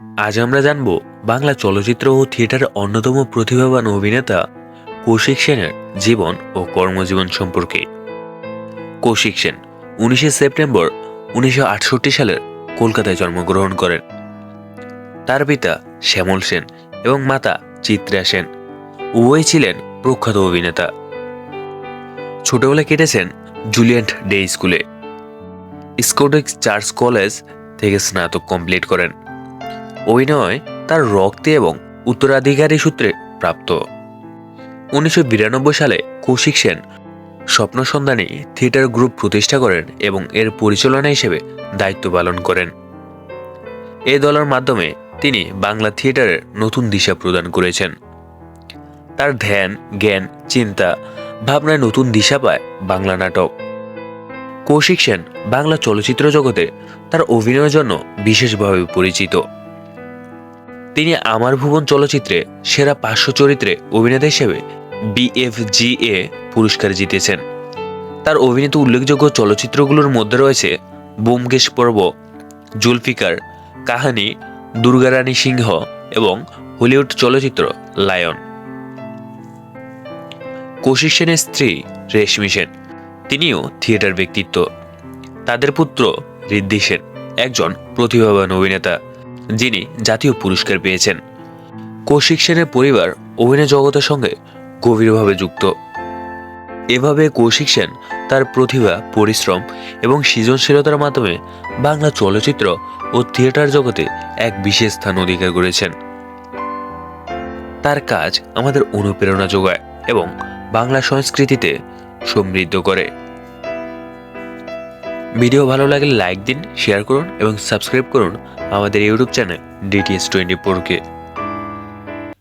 আজ আমরা জানব বাংলা চলচ্চিত্র ও থিয়েটারের অন্যতম প্রতিভাবান অভিনেতা কৌশিক সেনের জীবন ও কর্মজীবন সম্পর্কে। কৌশিক সেন উনিশে সেপ্টেম্বর উনিশশো আটষট্টি সালের কলকাতায় জন্মগ্রহণ করেন। তার পিতা শ্যামল সেন এবং মাতা চিত্রা সেন। উভয়ই ছিলেন প্রখ্যাত অভিনেতা। ছোটবেলা কেটেছেন জুলিয়েন্ট ডে স্কুলে। স্কোটেক্স চার্চ কলেজ থেকে স্নাতক কমপ্লিট করেন। অভিনয় তার রক্তে এবং উত্তরাধিকারী সূত্রে প্রাপ্ত। উনিশশো বিরানব্বই সালে কৌশিক সেন স্বপ্ন সন্ধানী থিয়েটার গ্রুপ প্রতিষ্ঠা করেন এবং এর পরিচালনা হিসেবে দায়িত্ব পালন করেন। এ দলের মাধ্যমে তিনি বাংলা থিয়েটারের নতুন দিশা প্রদান করেছেন। তার ধ্যান, জ্ঞান, চিন্তা, ভাবনায় নতুন দিশা পায় বাংলা নাটক। কৌশিক সেন বাংলা চলচ্চিত্র জগতে তার অভিনয়ের জন্য বিশেষভাবে পরিচিত। তিনি আমার ভুবন চলচ্চিত্রে সেরা পার্শ্ব চরিত্রে অভিনেতা হিসেবে বিএফজিএ পুরস্কার জিতেছেন। তার অভিনীত উল্লেখযোগ্য চলচ্চিত্রগুলোর মধ্যে রয়েছে বোমকেশ পর্ব, জুলফিকার, কাহানি, দুর্গারানী সিংহ এবং হলিউড চলচ্চিত্র লায়ন। কৌশিক সেনের স্ত্রী রেশমি সেন, তিনিও থিয়েটার ব্যক্তিত্ব। তাদের পুত্র ঋদ্ধি সেন, একজন প্রতিভাবান অভিনেতা। যিনি জাতীয় পুরস্কার পেয়েছেন। কৌশিক সেনের পরিবার অভিনয় জগতের সঙ্গে গভীরভাবে যুক্ত। এভাবে কৌশিক সেন তার প্রতিভা, পরিশ্রম এবং সৃজনশীলতার মাধ্যমে বাংলা চলচ্চিত্র ও থিয়েটার জগতে এক বিশেষ স্থান অধিকার করেছেন। তার কাজ আমাদের অনুপ্রেরণা যোগায় এবং বাংলা সংস্কৃতিতে সমৃদ্ধ করে। ভিডিও ভালো লাগলে লাইক দিন শেয়ার করুন এবং সাবস্ক্রাইব করুন আমাদের ইউটিউব চ্যানেল ডিটিএস টোয়েন্টি ফোরকে